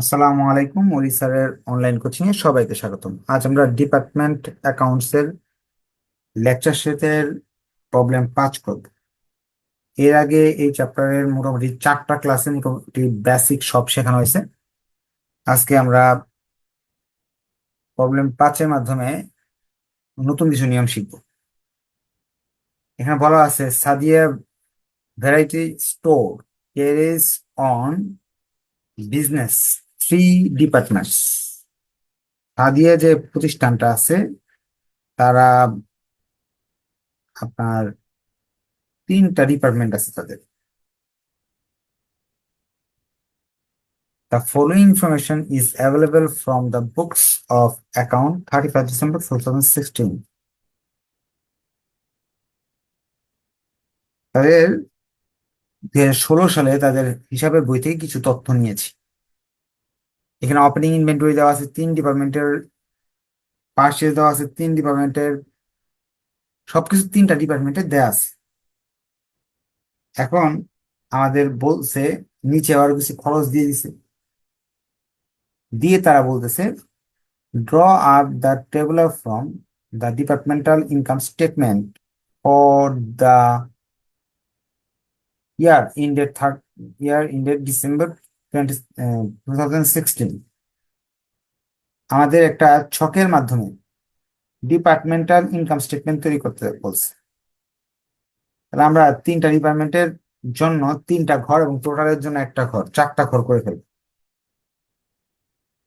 আসসালামু আলাইকুম মলি স্যারের অনলাইন কোচিং এ সবাইকে স্বাগতম। আজ আমরা ডিপার্টমেন্ট অ্যাকাউন্টস এর লেকচার সেটের প্রবলেম পাঁচ করব। এর আগে এই চ্যাপ্টারের মোটামুটি চারটা ক্লাসে মোটামুটি বেসিক সব শেখানো হয়েছে। আজকে আমরা প্রবলেম পাঁচের মাধ্যমে নতুন কিছু নিয়ম শিখব। এখানে বলা আছে, Sadia variety store carries on business three departments Sadia যে প্রতিষ্ঠানটা আছে, তারা আপনার তিনটা ডিপার্টমেন্ট আছে তাদের। The following information is available from the books of account 31st December 2016. তাদের, দুই হাজার ষোলো সালে তাদের হিসাবের বই থেকে কিছু তথ্য নিয়েছি। এখানে ওপেনিং ইনভেন্টরি দেওয়া আছে, তিন ডিপার্টমেন্টের পার্চেস দেওয়া আছে, তিন ডিপার্টমেন্টের সবকিছু তিনটা ডিপার্টমেন্টের দেওয়া আছে। এখন আমাদের বলছে, নিচে আরও কিছু খরচ দিয়ে দিছে। দিয়ে তারা বলতেছে draw up the tabular from the departmental income statement for the year ended third year ended December twenty two thousand sixteen আমাদের একটা ছকের মাধ্যমে ডিপার্টমেন্টাল ইনকাম স্টেটমেন্ট তৈরি করতে বলছে। তাহলে আমরা তিনটা ডিপার্টমেন্টের জন্য তিনটা ঘর এবং টোটালের জন্য একটা ঘর, চারটা ঘর করে ফেলব।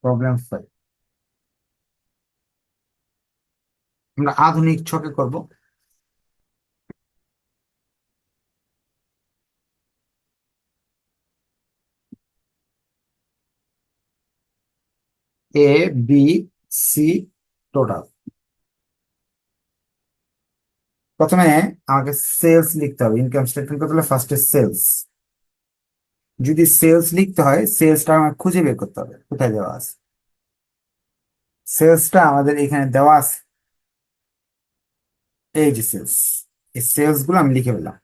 প্রবলেম আমরা আধুনিক ছকে করব। এ বি সি টোটাল প্রথমে আমাকে সেলস লিখতে হবে ইনকাম স্টেটমেন্ট করতে হলে ফার্স্টে সেলস যদি সেলস লিখতে হয় সেলসটা আমাকে খুঁজে বের করতে হবে, কোথায় দেওয়া আছে? সেলসটা আমাদের এখানে দেওয়া আছে। এই যে সেলস এই সেলসগুলো আমি লিখে ফেললাম।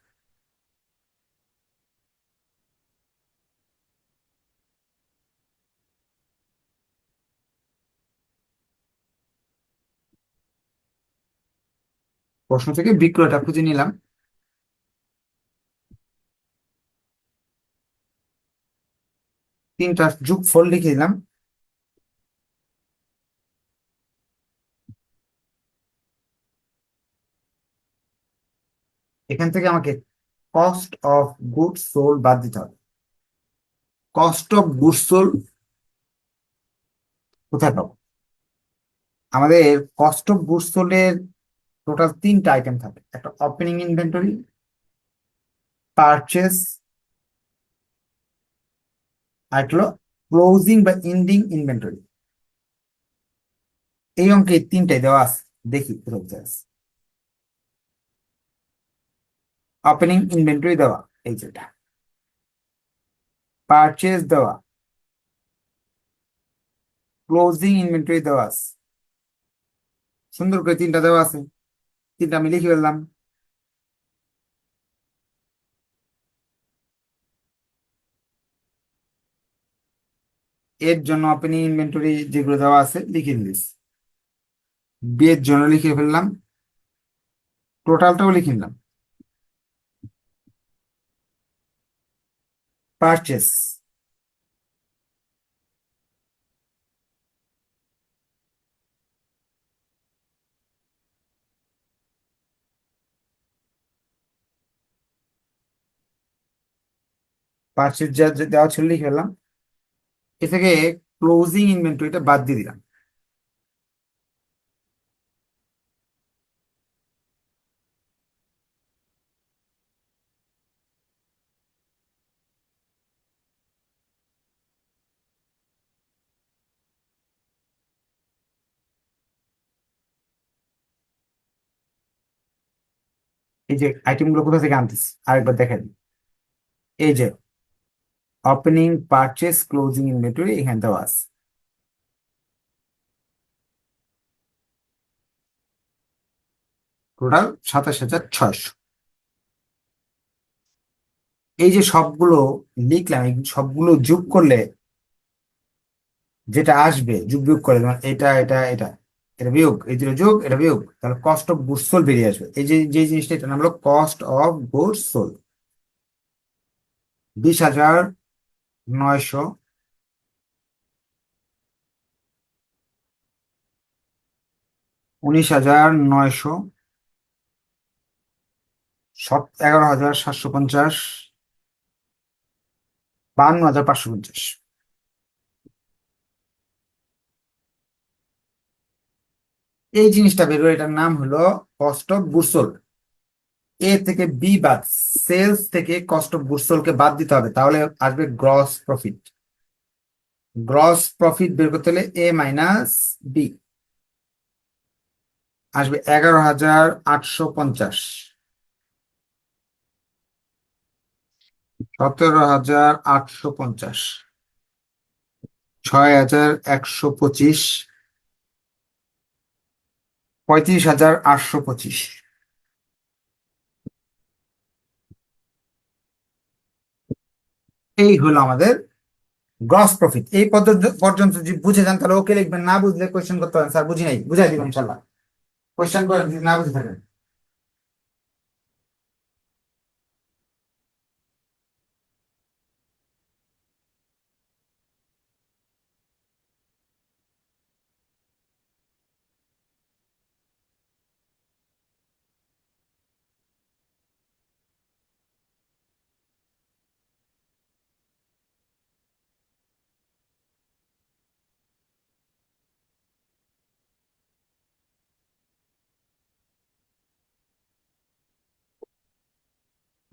প্রশ্ন থেকে বিক্রয়টা খুঁজে নিলাম। তিনটা যুগ যোগফল লিখে দিলাম। এখান থেকে আমাকে কস্ট অফ গুড সোল বাদ দিতে হবে। কস্ট অফ গুডস সোল্ড কোথায় পাবো? আমাদের কস্ট অফ গুডস সোল্ডের টোটাল তিনটা আইটেম থাকে। একটা ওপেনিং ইনভেন্টরি পারচেস আর হলো ক্লোজিং বা এন্ডিং ইনভেন্টরি এই অঙ্কে তিনটাই দেওয়া আছে। দেখি আছে। ওপেনিং ইনভেন্টরি দেওয়া, এই যেটা পারচেস দেওয়া। ক্লোজিং ইনভেন্টরি দেওয়া আছে। সুন্দর করে তিনটা দেওয়া আছে। তিনটা আমি লিখে ফেললাম এর জন্য ওপেনিং ইনভেন্টরি যেগুলো দেওয়া আছে, লিখে দিস বি এর জন্য লিখে ফেললাম। টোটালটাও লিখে নিলাম। পারচেস পারচেস যা দেওয়া ছিল লিখে ফেললাম। এ থেকে ক্লোজিং ইনভেন্টরিটা বাদ দিয়ে দিলাম। এই যে আইটেমগুলো কোথা থেকে আনতেছি? আরেকবার দেখা দিই। এই যে ওপেনিং পারচেস ক্লোজিং ইনভেন্টরি এখানে দেওয়া আছে। টোটাল সাতাশ হাজার ছয়শো। এই যে সবগুলো লিখলাম সবগুলো যোগ করলে যেটা আসবে যোগ বিয়োগ করে এটা এটা এটা এটা বিয়োগ এই দুটো যোগ এটা বিয়োগ তাহলে কস্ট অফ গুডস সোল্ড বেরিয়ে আসবে। এই যে যে জিনিসটা এটা নাম হলো কস্ট অফ গুডস সোল্ড বিশ হাজার নয়শো। উনিশ হাজার নয়শো। সত এগারো হাজার সাতশো পঞ্চাশ। বান্ন হাজার পাঁচশো পঞ্চাশ। এই জিনিসটা বেরোয় এটার নাম হলো কস্ট অফ গুডস এ থেকে বি বাদ সেলস থেকে কস্ট অফ গুডস কে বাদ দিতে হবে, তাহলে আসবে গ্রস প্রফিট গ্রস প্রফিট বের করতে হলে এ মাইনাস বি আসবে এগারো হাজার আটশো পঞ্চাশ। সতেরো হাজার আটশো পঞ্চাশ। ছয় হাজার একশো পঁচিশ। পঁয়ত্রিশ হাজার আটশো পঁচিশ। এই হলো আমাদের গ্রস প্রফিট এই পদ্ধতি পর্যন্ত যদি বুঝে যান, তাহলে ওকে লিখবেন না বুঝলে কোয়েশ্চেন করতে পারেন। স্যার, বুঝি নাই? বুঝাই দিবেন ইনশাল্লাহ কোয়েশ্চেন করেন না বুঝে থাকেন।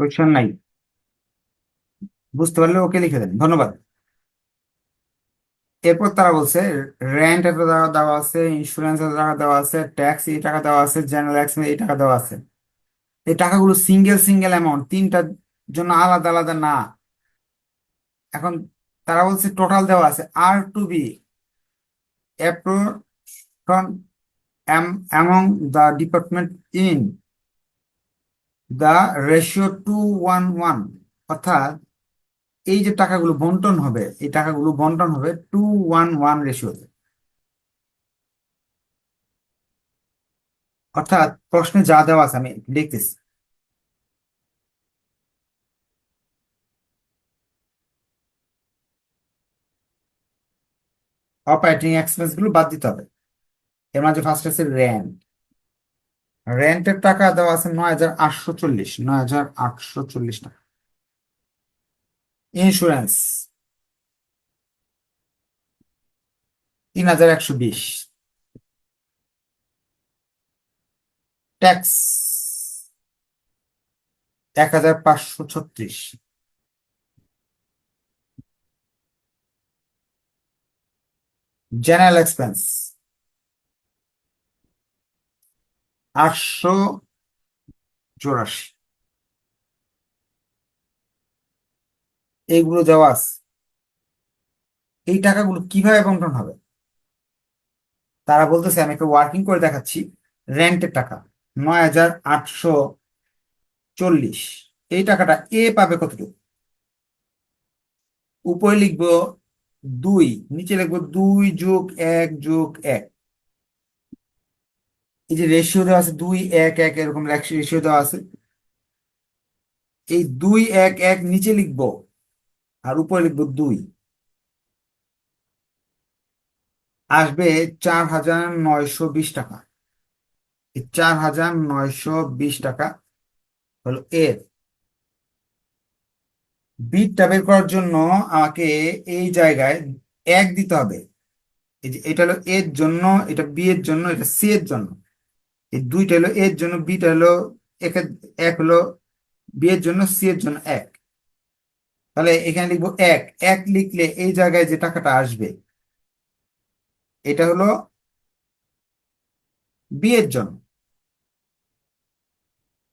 কোয়েশ্চেন নাই। বুঝতে পারলে ওকে লিখে দেন। ধন্যবাদ। এরপর তারা বলছে রেন্ট এত টাকা দেওয়া আছে ইন্স্যুরেন্স এত টাকা দেওয়া আছে ট্যাক্স এই টাকা দেওয়া আছে জেনারেল এক্সপেন্স এই টাকা দেওয়া আছে। এই টাকাগুলো সিঙ্গেল সিঙ্গেল অ্যামাউন্ট তিনটার জন্য আলাদা আলাদা না। এখন তারা বলছে টোটাল দেওয়া আছে আর to be among the department in the ratio two one one অর্থাৎ এই যে টাকাগুলো বন্টন হবে, এই টাকাগুলো বন্টন হবে টু ওয়ান ওয়ান রেশিওতে অর্থাৎ প্রশ্নে যা দেওয়া আছে আমি লিখতেছি। অপারেটিং এক্সপেন্সগুলো বাদ দিতে হবে। এর মাঝে ফার্স্ট আছে রেন্ট রেন্টের টাকা দেওয়া আছে নয় হাজার আটশো চল্লিশ, নয় হাজার আটশো চল্লিশ টাকা। ইন্স্যুরেন্স তিন হাজার একশো বিশ। ট্যাক্স এক হাজার পাঁচশো ছত্রিশ। জেনারেল এক্সপেন্স আটশো চৌরাশি। এইগুলো দেওয়া আছে। এই টাকাগুলো কীভাবে বন্টন হবে? তারা বলতেছে, আমি একটা ওয়ার্কিং করে দেখাচ্ছি। রেন্টের টাকা, নয় হাজার আটশো চল্লিশ। এই টাকাটা এ পাবে কতটুকু? উপরে লিখব দুই, নিচে লিখব দুই যোগ এক যোগ এক। এই যে রেশিও দেওয়া আছে দুই, এক এক এরকম রেশিও দেওয়া আছে। এই দুই, এক এক নিচে লিখব আর উপরে লিখব দুই। আসবে চার হাজার নয়শো বিশ টাকা। চার হাজার নয়শো বিশ টাকা হলো এর। বিটটা বের করার জন্য আমাকে এই জায়গায় এক দিতে হবে। এই যে এটা হলো এর জন্য, এটা বি এর জন্য, এটা সি এর জন্য। এই দুইটা হলো এর জন্য বিটা হলো এক এক হলো বি এর জন্য সি এর জন্য এক। তাহলে এখানে লিখব এক। এক লিখলে এই জায়গায় যে টাকাটা আসবে, এটা হলো বি এর জন্য।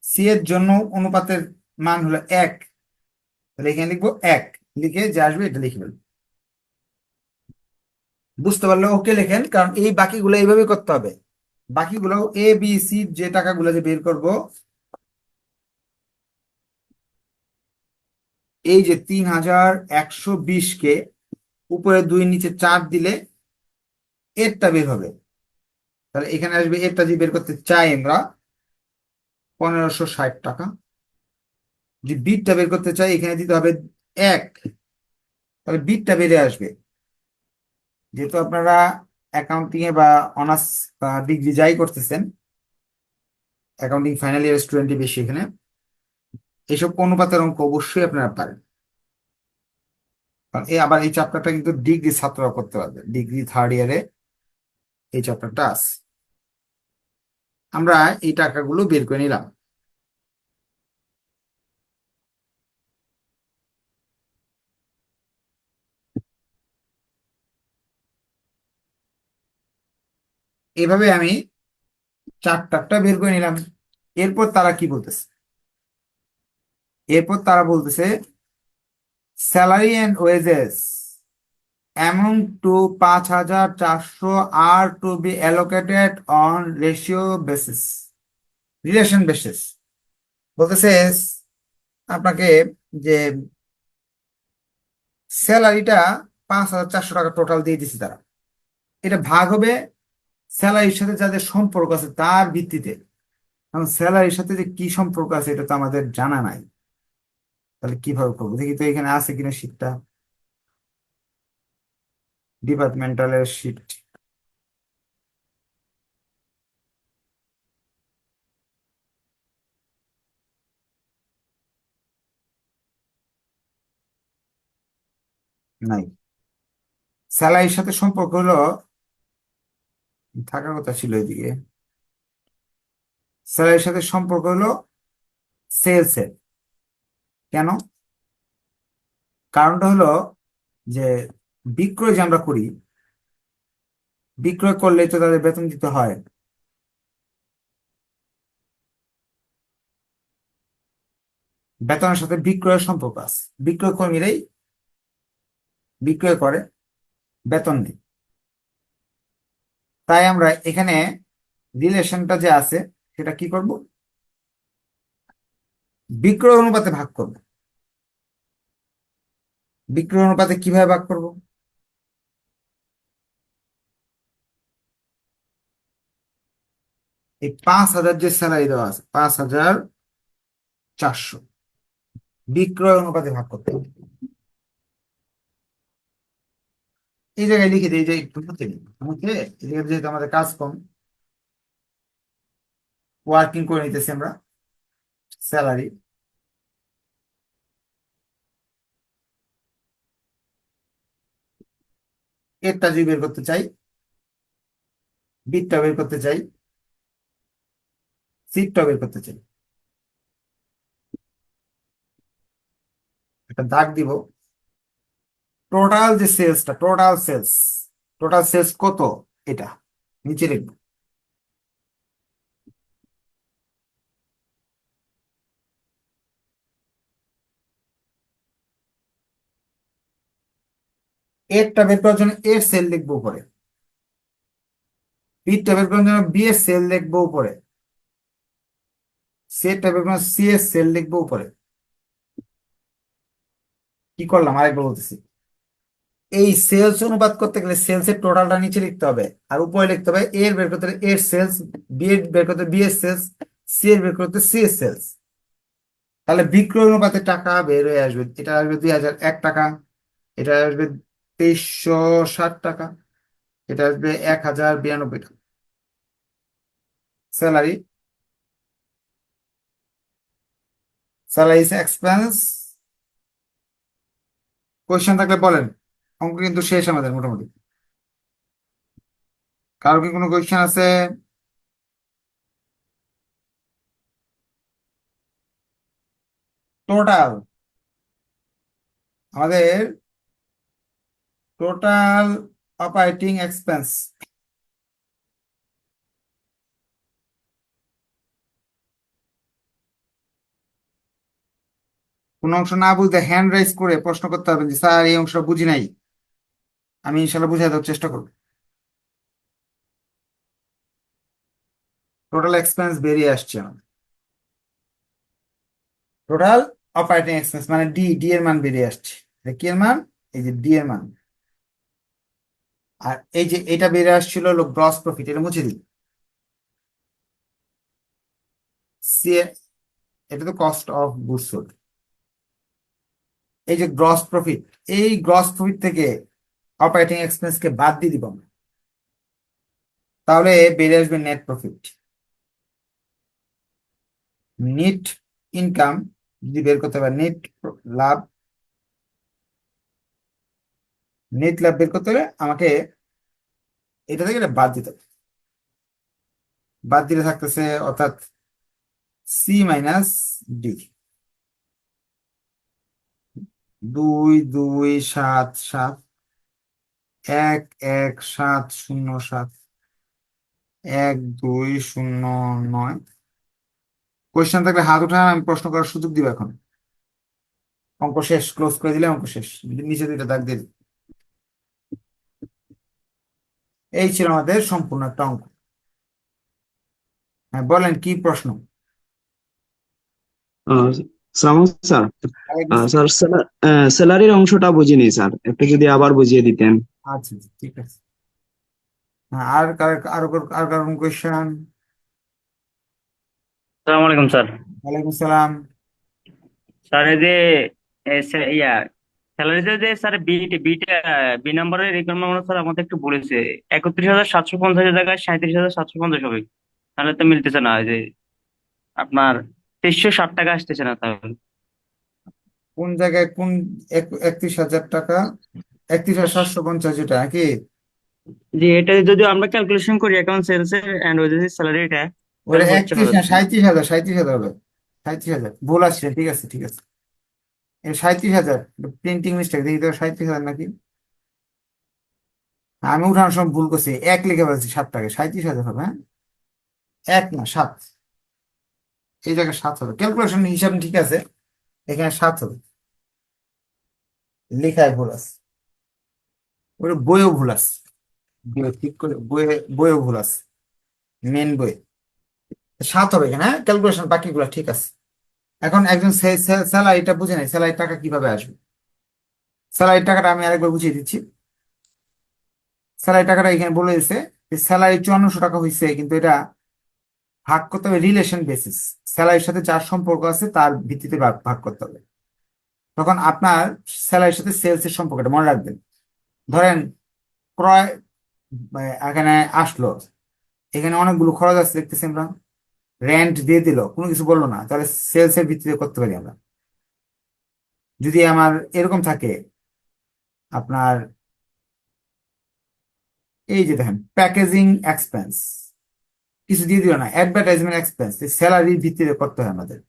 সি এর জন্য অনুপাতের মান হলো এক। তাহলে এখানে লিখব এক। লিখে যে আসবে এটা লিখে ফেলব। বুঝতে পারলে ওকে লেখেন, কারণ এই বাকিগুলো এইভাবে করতে হবে। বাকিগুলো এ বি সি যে টাকাগুলো যে বের করব, এই যে তিন হাজার একশো বিশ কে উপরে দুই, নিচে চার দিলে এরটা বের হবে। তাহলে এখানে আসবে এরটা যদি বের করতে চাই আমরা, পনেরোশো ষাট টাকা। যদি বিটটা বের করতে চাই, এখানে দিতে হবে এক। তাহলে বিটটা বেড়ে আসবে। যেহেতু আপনারা অ্যাকাউন্টিং এ বা অনার্স ডিগ্রি যাই করতেছেন অ্যাকাউন্টিং ফাইনাল ইয়ার স্টুডেন্টই বেশি এখানে এইসব অনুপাতের অঙ্ক অবশ্যই আপনারা পারেন। এই আবার এই চ্যাপ্টারটা কিন্তু ডিগ্রি ছাত্ররা করতে পারবে। ডিগ্রি থার্ড ইয়ারে এই চ্যাপ্টারটা আছে। আমরা এই টাকাগুলো বের করে নিলাম। এভাবে আমি চারটারটা বের করে নিলাম। এরপর তারা কি বলতেছে? এরপর তারা বলতেছে salary and wages amount to পাঁচ হাজার চারশো আর to be allocated on ratio basis relation basis বলতেছে, আপনাকে যে স্যালারিটা পাঁচ হাজার চারশো টাকা টোটাল দিয়ে দিচ্ছে তারা, এটা ভাগ হবে স্যালারির সাথে যাদের সম্পর্ক আছে তার ভিত্তিতে। কারণ স্যালারির সাথে যে কি সম্পর্ক আছে এটা তো আমাদের জানা নাই। তাহলে কীভাবে করব? দেখি তো এখানে আছে কিনা শীটটা ডিপার্টমেন্টালের শীট নাই। স্যালারির সাথে সম্পর্ক হলো থাকার কথা ছিল এদিকে। স্যালারির সাথে সম্পর্ক হলো সেলসের কেন? কারণটা হলো যে বিক্রয় যে আমরা করি, বিক্রয় করলে তো তাদের বেতন দিতে হয়। বেতনের সাথে বিক্রয়ের সম্পর্ক আছে। বিক্রয় কর্মীরাই বিক্রয় করে, বেতন নেই তাই আমরা এখানে রিলেশনটা যে আছে, সেটা কি করব? বিক্রয় অনুপাতে ভাগ করব। বিক্রয় অনুপাতে কীভাবে ভাগ করব? এই পাঁচ হাজার যে স্যালারি দেওয়া আছে, পাঁচ হাজার চারশো। বিক্রয় অনুপাতে ভাগ করতে হবে। এই জায়গায় লিখে দিই যে একটু নিই এই জায়গায় যেহেতু আমাদের কাজ কম ওয়ার্কিং করে নিতেছি আমরা স্যালারি এরটা যদি বের করতে চাই বিটটা বের করতে চাই সিটটা বের করতে চাই। একটা দাগ দিব। টোটাল যে সেলসটা টোটাল সেলস টোটাল সেলস কত? এটা নিচে লিখব। এরটা বের করার জন্য এর সেল লিখব উপরে। বিটটা বের করার জন্য বি এর সেল লিখব উপরে। সেটটা বের করার সি এর সেল লিখব উপরে। কি করলাম? আরেকবার বলতেছি। এই সেলস অনুপাত করতে গেলে সেলস এর টোটালটা নিচে লিখতে হবে। আর উপরে লিখতে হবে এর বের করতে এর সেলস বি এর বের করতে বি এর সেলস সি এর বের করতে সি এর সেলস তাহলে বিক্রয় অনুপাতে টাকা বের হয়ে আসবে। এটা আসবে দুই হাজার এক টাকা, এটা আসবে তেইশশো ষাট টাকা, এটা আসবে এক হাজার বিরানব্বই টাকা। স্যালারি স্যালারি এক্সপেন্স কোয়েশ্চেন থাকলে বলেন। অঙ্ক কিন্তু শেষ আমাদের, মোটামুটি। কারও কি কোনো কোয়েশ্চেন আছে? টোটাল আমাদের টোটাল অপারেটিং এক্সপেন্স কোন অংশ না বুঝতে হ্যান্ড রাইজ করে প্রশ্ন করতে হবে যে, স্যার, এই অংশটা বুঝি নাই। আমি ইনশাল্লাহ বুঝাই দেওয়ার চেষ্টা করব। টোটাল এক্সপেন্স বেরিয়ে আসছে আমাদের। টোটাল অপারেটিং এক্সপেন্স মানে ডি ডি এর মান বেরিয়ে আসছে। কি এর মান? এই যে ডি এর মান। আর এই যে এটা বেড়ে আসছিল হলো গ্রস প্রফিট এটা মুছে সি এটা তো কস্ট অফ গুডস সোল্ড এই যে গ্রস প্রফিট এই গ্রস প্রফিট থেকে অপারেটিং এক্সপেন্সকে বাদ দিয়ে দিব আমরা। তাহলে বেড়ে আসবে নেট প্রফিট নেট ইনকাম যদি বের করতে পারে নেট লাভ নেট লাভ বের করতে হলে আমাকে এটা থেকে এটা বাদ দিতে হবে। বাদ দিলে থাকতেছে অর্থাৎ সি মাইনাস ডি দুই দুই, সাত সাত এক এক সাত শূন্য সাত। এক দুই শূন্য নয়। কোয়েশ্চেন থাকলে হাত উঠান আমি প্রশ্ন করার সুযোগ দিব এখন। অঙ্ক শেষ ক্লোজ করে দিলে অঙ্ক শেষ। নিচে দুইটা দাগ দিয়ে দিই। এই ছিল আমাদের সম্পূর্ণ একটা অঙ্ক। হ্যাঁ বলেন কি প্রশ্ন? স্যার। স্যার স্যালারির অংশটা বুঝিনি স্যার। একটু যদি আবার বুঝিয়ে দিতেন। আচ্ছা আচ্ছা, ঠিক আছে। হ্যাঁ আর আর আর কারণ কোয়েশ্চেন আসসালামু আলাইকুম স্যার। ওয়ালাইকুম সালাম। স্যার এই যে ইয়া স্যালারিতে যে স্যার বি বিটা বি নাম্বারের রিকোয়ারমেন্ট স্যার আমাদের একটু বলেছে একত্রিশ হাজার সাতশো পঞ্চাশের জায়গায় সাঁত্রিশ হাজার সাতশো পঞ্চাশ হবে। তাহলে তো মিলতেছে না যে আপনার তেইশশো ষাট টাকা আসতেছে না তাহলে। কোন জায়গায় কোন এক- একত্রিশ হাজার টাকা? একত্রিশ হাজার সাতশো পঞ্চাশ যেটা নাকি? যে এটা যদি আমরা ক্যালকুলেশন করি অ্যাকাউন্ট সেলস এর এন্ড ওই যে স্যালারিটা ওটা একত্রিশ না সাঁত্রিশ হাজার সাঁত্রিশ হাজার হবে। সাঁত্রিশ হাজার। ভুল আসছে ঠিক আছে ঠিক আছে। এই সাঁত্রিশ হাজার প্রিন্টিং মিস্টেক দেখি তো সাঁত্রিশ হাজার নাকি? আমি উঠানোর সময় ভুল করছি এক লিখে বলছি সাত টাকা সাঁত্রিশ হাজার হবে হ্যাঁ? এক না সাত। এই জায়গায় সাত হবে। ক্যালকুলেশন হিসাব ঠিক আছে এখানে সাত হবে। লেখায় ভুল আছে। ওটা বইও ভুল আছে ঠিক করে বইয়ে বইও ভুল আছে মেন বই সাত হবে এখানে হ্যাঁ? ক্যালকুলেশন বাকিগুলো ঠিক আছে। এখন একজন স্যালারিটা বুঝে নাই, স্যালারির টাকা কীভাবে আসবে? স্যালারির টাকাটা আমি আরেকবার বুঝিয়ে দিচ্ছি। স্যালারি টাকাটা এখানে বলে দিচ্ছে যে স্যালারি চুয়ান্নশো টাকা হয়েছে কিন্তু এটা ভাগ করতে হবে রিলেশন বেসিস স্যালারির সাথে যার সম্পর্ক আছে, তার ভিত্তিতে ভাগ করতে হবে। তখন আপনার স্যালারির সাথে সেলস এর সম্পর্কটা মনে রাখবেন। ধরেন ক্রয় এখানে আসলো। এখানে অনেকগুলো খরচ আছে, দেখতেছি আমরা। রেন্ট দিয়ে দিল, কোনো কিছু বলল না। তাহলে সেলস এর ভিত্তিতে করতে পারি আমরা। যদি আমার এরকম থাকে, আপনার এই যে দেখেন প্যাকেজিং এক্সপেন্স কিছু দিয়ে দিল না অ্যাডভার্টাইজমেন্ট এক্সপেন্স স্যালারির ভিত্তিতে করতে হয় আমাদের।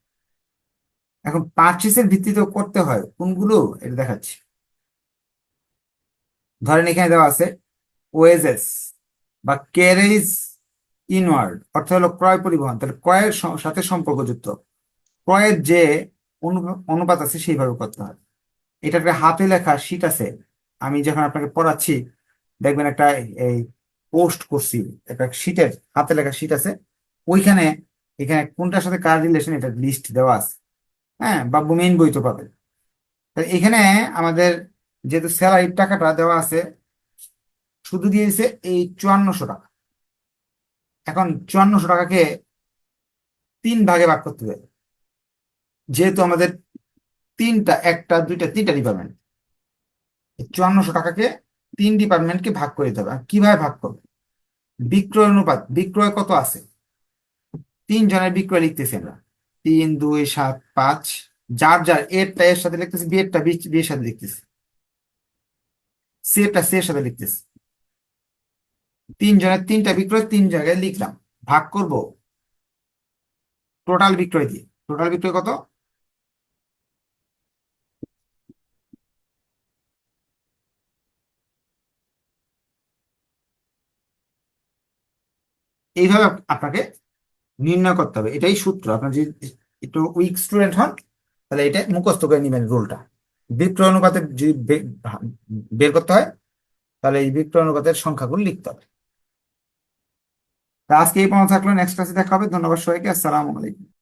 এখন পারচেসের ভিত্তিতেও করতে হয়, কোনগুলো? এটা দেখাচ্ছি। ধরেন এখানে দেওয়া আছে ওয়েজেস বা ক্যারেজ ইনওয়ার্ড, অর্থ হলো ক্রয় পরিবহন। তাহলে ক্রয়ের সাথে সম্পর্কযুক্ত। ক্রয়ের যে অনু- অনুপাত আছে সেইভাবে করতে হয়। এটা একটা হাতে লেখা শীট আছে। আমি যখন আপনাকে পড়াচ্ছি, দেখবেন একটা এই পোস্ট করছি, একটা শীটের হাতে লেখা শীট আছে। ওইখানে, এখানে কোনটার সাথে কার রিলেশন এটা লিস্ট দেওয়া আছে। হ্যাঁ বা মেইন বই তো পাবেন। এখানে আমাদের যেহেতু স্যালারির টাকাটা দেওয়া আছে, শুধু দিয়েছে এই চুয়ান্নশো টাকা। এখন চুয়ান্নশো টাকাকে তিন ভাগে ভাগ করতে হবে। যেহেতু আমাদের তিনটা, একটা, দুইটা, তিনটা ডিপার্টমেন্ট চুয়ান্নশো টাকাকে তিন ডিপার্টমেন্টকে ভাগ করে দিতে হবে। আর কীভাবে ভাগ করবে? বিক্রয় অনুপাত, বিক্রয় কত আছে? তিন জনের বিক্রয় লিখতেছি আমরা। তিন, দুই, সাত, পাঁচ, যার যার এরটা এর সাথে লিখতেছি বিয়েরটা বিয়ের সাথে লিখতেছি। সেটা সি এর সাথে লিখতেছি। তিন তিনটা বিক্রয় তিন জায়গায় লিখলাম। ভাগ করব টোটাল বিক্রয় দিয়ে। টোটাল বিক্রয় কত? এইভাবে আপনাকে নির্ণয় করতে হবে। এটাই সূত্র। আপনার যদি একটু উইক স্টুডেন্ট হন, তাহলে এটা মুখস্থ করে নেবেন রুলটা বিক্রয় অনুপাতে যদি বের করতে হয়, তাহলে এই বিক্রয় অনুপাতের সংখ্যাগুলো লিখতে হবে। আজকে এই পর্যন্ত থাকল নেক্সট ক্লাসে দেখা হবে। ধন্যবাদ সবাইকে, আসসালামু আলাইকুম।